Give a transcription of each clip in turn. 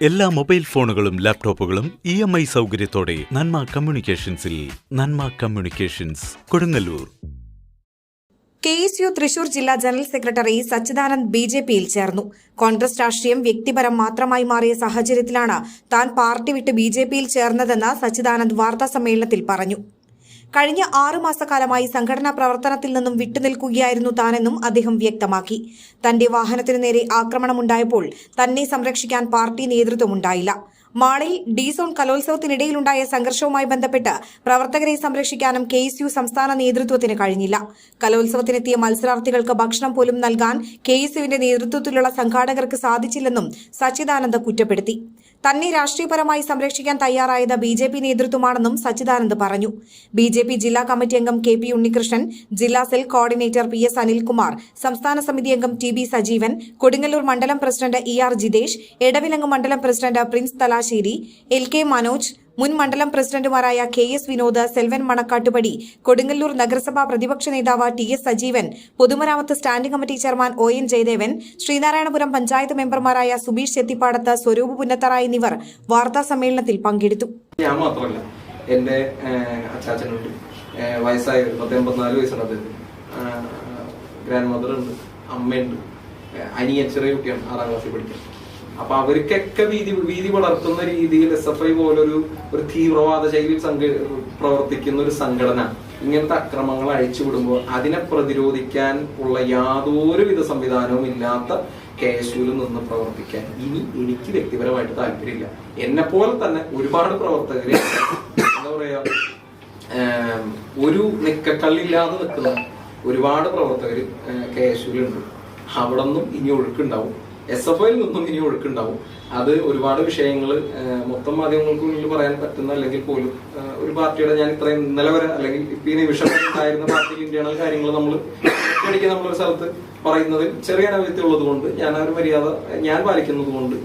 എല്ലാ മൊബൈൽ ഫോണുകളും ലാപ്ടോപ്പുകളും ഇ എം ഐ സൗകര്യത്തോടെ Nanma കമ്മ്യൂണിക്കേഷൻസിൽ Nanma communications Kodungallur. K S U Thrissur ജില്ലാ general secretary Sachidanand B J പിയിൽ ചേർന്നു. കോൺഗ്രസ് രാഷ്ട്രീയം വ്യക്തിപരം മാത്രമായി മാറിയ സാഹചര്യത്തിലാണ് താൻ പാർട്ടി വിട്ട് ബി ജെ പിയിൽ ചേർന്നതെന്ന് സച്ചിദാനന്ദ് വാർത്താസമ്മേളനത്തിൽ പറഞ്ഞു. കഴിഞ്ഞ ആറു മാസക്കാലമായി സംഘടനാ പ്രവർത്തനത്തിൽ നിന്നും വിട്ടുനിൽക്കുകയായിരുന്നു താനെന്നും അദ്ദേഹം വ്യക്തമാക്കി. തന്റെ വാഹനത്തിനു നേരെ ആക്രമണമുണ്ടായപ്പോൾ തന്നെ സംരക്ഷിക്കാൻ പാർട്ടി നേതൃത്വമുണ്ടായില്ല. മാളിൽ ഡി സോൺ കലോത്സവത്തിനിടയിലുണ്ടായ സംഘർഷവുമായി ബന്ധപ്പെട്ട് പ്രവർത്തകരെ സംരക്ഷിക്കാനും കെ എസ് യു സംസ്ഥാന നേതൃത്വത്തിന് കഴിഞ്ഞില്ല. കലോത്സവത്തിനെത്തിയ മത്സരാർത്ഥികൾക്ക് ഭക്ഷണം പോലും നൽകാൻ കെ എസ് യുവിന്റെ നേതൃത്വത്തിലുള്ള സംഘാടകർക്ക് സാധിച്ചില്ലെന്നും സച്ചിദാനന്ദ കുറ്റപ്പെടുത്തി. തന്നെ രാഷ്ട്രീയപരമായി സംരക്ഷിക്കാൻ തയ്യാറായത് ബി ജെ പി നേതൃത്വമാണെന്നും സച്ചിദാനന്ദ് പറഞ്ഞു. ബി ജെ പി ജില്ലാ കമ്മിറ്റി അംഗം കെ പി ഉണ്ണികൃഷ്ണൻ ജില്ലാ cell coordinator P S Anilkumar സംസ്ഥാന സമിതി അംഗം ടി ബി സജീവൻ കൊടുങ്ങല്ലൂർ മണ്ഡലം president E R Jithesh Edavilangu മണ്ഡലം president Prince Thalassery L K Manoj മുൻ മണ്ഡലം പ്രസിഡന്റുമാരായ കെ എസ് വിനോദ് സെൽവൻ മണക്കാട്ടുപടി കൊടുങ്ങല്ലൂർ നഗരസഭാ പ്രതിപക്ഷ നേതാവ് ടി എസ് സജീവൻ പൊതുമരാമത്ത് standing committee chairman O N Jayadevan Sreenarayanapuram panchayat മെമ്പർമാരായ സുബീഷ് ചെത്തിപ്പാടത്ത് സ്വരൂപ് പുന്നത്തറ എന്നിവർ വാർത്താ സമ്മേളനത്തിൽ പങ്കെടുത്തു. ഞാൻ മാത്രമല്ല എന്റെ അച്ചാച്ചനുണ്ട്. വയസ്സായ എൺപത്തിനാല് വയസ്സുണ്ട് അദ്ദേഹത്തിന് ഗ്രാൻഡ് മദർ ഉണ്ട് അമ്മയുണ്ട് അനിയൻ ചെറിയ കുട്ടിയാണ് ആറാം ക്ലാസ്സിൽ പഠിക്കുന്നത്. അപ്പൊ അവർക്കൊക്കെ വീതി വീതി വളർത്തുന്ന രീതിയിൽ എസ് എഫ് ഐ പോലൊരു ഒരു തീവ്രവാദ ശൈലിയിൽ സംഘ പ്രവർത്തിക്കുന്ന ഒരു സംഘടന ഇങ്ങനത്തെ അക്രമങ്ങൾ അഴിച്ചുവിടുമ്പോൾ അതിനെ പ്രതിരോധിക്കാൻ ഉള്ള യാതൊരുവിധ സംവിധാനവും ഇല്ലാത്ത കെ നിന്ന് പ്രവർത്തിക്കാൻ ഇനി എനിക്ക് വ്യക്തിപരമായിട്ട് താല്പര്യമില്ല. എന്നെ പോലെ തന്നെ ഒരുപാട് പ്രവർത്തകരെ എന്താ പറയാ ഒരു നിക്കക്കള്ളില്ലാതെ നിൽക്കുന്ന ഒരുപാട് പ്രവർത്തകർ കെ എസ് അവിടെ നിന്നും ഇനി ഒഴുക്കുണ്ടാവും. എസ് എഫ് ഐയിൽ നിന്നും ഇനി ഒഴുക്കുണ്ടാവും. അത് ഒരുപാട് വിഷയങ്ങൾ മൊത്തം മാധ്യമങ്ങൾക്ക് മുന്നിൽ പറയാൻ പറ്റുന്ന അല്ലെങ്കിൽ പോലും ഒരു പാർട്ടിയുടെ ഞാൻ ഇത്രയും ഇന്നലെ വരെ അല്ലെങ്കിൽ ഇപ്പൊ ഈ നിമിഷം ഉണ്ടായിരുന്ന പാർട്ടി ഇന്റേണൽ കാര്യങ്ങൾ നമ്മൾ ഒറ്റയടിക്ക് നമ്മളൊരു സ്ഥലത്ത് പറയുന്നതിൽ ചെറിയ അനവ്യക്തി ഉള്ളത് കൊണ്ട് ഞാൻ ആ ഒരു മര്യാദ ഞാൻ പാലിക്കുന്നത് കൊണ്ട്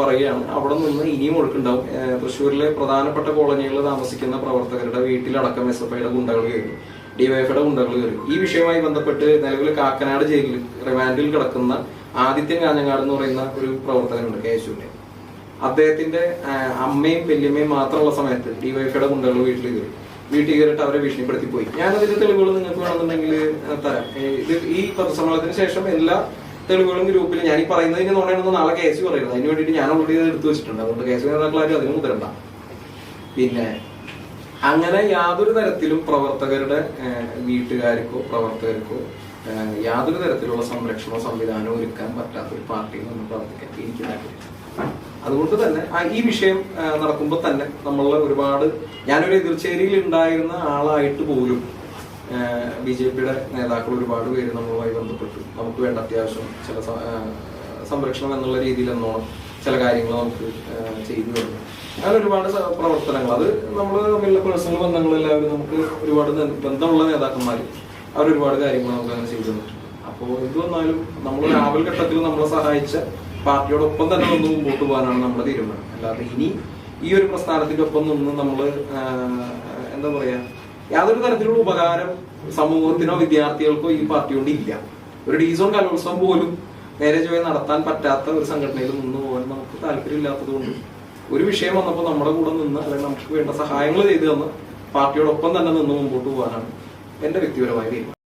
പറയുകയാണ്. അവിടെ നിന്ന് ഇനിയും ഒഴുക്കുണ്ടാവും. തൃശ്ശൂരിലെ പ്രധാനപ്പെട്ട കോളനികളിൽ താമസിക്കുന്ന പ്രവർത്തകരുടെ വീട്ടിലടക്കം എസ് എഫ് ഐയുടെ ഗുണ്ടകൾ കയറി ഡിവൈഎഫ്ഐയുടെ ഗുണ്ടകൾ കയറി. ഈ വിഷയവുമായി ബന്ധപ്പെട്ട് നിലവിൽ കാക്കനാട് ജയിലിൽ റിമാൻഡിൽ കിടക്കുന്ന ആദിത്യൻ കാഞ്ഞങ്ങാട് എന്ന് പറയുന്ന ഒരു പ്രവർത്തകനുണ്ട് കേശുവിന്റെ അദ്ദേഹത്തിന്റെ അമ്മയും വല്യമ്മയും മാത്രമുള്ള സമയത്ത് ഡിവൈഫയുടെ ഗുണ്ടകൾ വീട്ടിൽ കയറി വീട്ടിൽ കയറിയിട്ട് അവരെ ഭീഷണിപ്പെടുത്തി പോയി ഞാൻ അതിന്റെ തെളിവുകൾ നിങ്ങൾക്ക് വേണമെന്നുണ്ടെങ്കിൽ തരാം. ഇത് ഈ പത്രസമ്മേളനത്തിന് ശേഷം എല്ലാ തെളിവുകളും ഗ്രൂപ്പിൽ ഞാൻ ഈ പറയുന്നതിന് നോണയാണെന്ന് നാളെ കേസ് പറയുന്നത് അതിന് വേണ്ടിയിട്ട് ഞാൻ ഓൾറെഡി എടുത്തു വെച്ചിട്ടുണ്ട്. അതുകൊണ്ട് കേസ് നേതാക്കളാരും അതിന് മുതിരണ്ട. പിന്നെ അങ്ങനെ യാതൊരു തരത്തിലും പ്രവർത്തകരുടെ വീട്ടുകാർക്കോ പ്രവർത്തകർക്കോ യാതൊരു തരത്തിലുള്ള സംരക്ഷണ സംവിധാനവും ഒരുക്കാൻ പറ്റാത്ത ഒരു പാർട്ടിയിൽ നിന്ന് പ്രവർത്തിക്കാൻ എനിക്ക് താല്പര്യം അതുകൊണ്ട് തന്നെ ഈ വിഷയം നടക്കുമ്പോൾ തന്നെ നമ്മൾ ഒരുപാട് ഞാനൊരു എതിർച്ചേരിയിൽ ഉണ്ടായിരുന്ന ആളായിട്ട് പോലും ബി ജെ പിയുടെ നേതാക്കൾ ഒരുപാട് പേര് നമ്മളുമായി ബന്ധപ്പെട്ടു. നമുക്ക് വേണ്ട അത്യാവശ്യം ചില സംരക്ഷണം എന്നുള്ള രീതിയിൽ എന്നോണം ചില കാര്യങ്ങൾ നമുക്ക് ചെയ്തു തന്നു. അങ്ങനെ ഒരുപാട് പ്രവർത്തനങ്ങൾ. അത് നമ്മൾ തമ്മിലുള്ള പേഴ്സണൽ ബന്ധങ്ങളെല്ലാവരും നമുക്ക് ഒരുപാട് ബന്ധമുള്ള നേതാക്കന്മാർ അവർ ഒരുപാട് കാര്യങ്ങൾ നമുക്ക് അങ്ങനെ ചെയ്തു തന്നു അപ്പോൾ എന്ത് വന്നാലും നമ്മൾ രാവൽ ഘട്ടത്തിൽ നമ്മളെ സഹായിച്ച പാർട്ടിയോടൊപ്പം തന്നെ നിന്ന് മുമ്പോട്ട് പോകാനാണ് നമ്മുടെ തീരുമാനം. അല്ലാതെ ഇനി ഈ ഒരു പ്രസ്ഥാനത്തിന്റെ ഒപ്പം നിന്ന് നമ്മൾ എന്താ പറയാ യാതൊരു തരത്തിലുള്ള ഉപകാരം സമൂഹത്തിനോ വിദ്യാർത്ഥികൾക്കോ ഈ പാർട്ടി കൊണ്ട് ഇല്ല. ഒരു ഡീസോൺ കലോത്സവം പോലും നേരെ ചൊവ്വേ നടത്താൻ പറ്റാത്ത ഒരു സംഘടനയിൽ നിന്ന് പോകാൻ നമുക്ക് താല്പര്യമില്ലാത്തത് കൊണ്ട് ഒരു വിഷയം വന്നപ്പോൾ നമ്മുടെ കൂടെ നിന്ന് അല്ലെങ്കിൽ നമുക്ക് വേണ്ട സഹായങ്ങൾ ചെയ്തു തന്ന് പാർട്ടിയോടൊപ്പം തന്നെ നിന്ന് മുമ്പോട്ട് പോകാനാണ് എന്റെ വ്യക്തിപരമായ തീരുമാനം.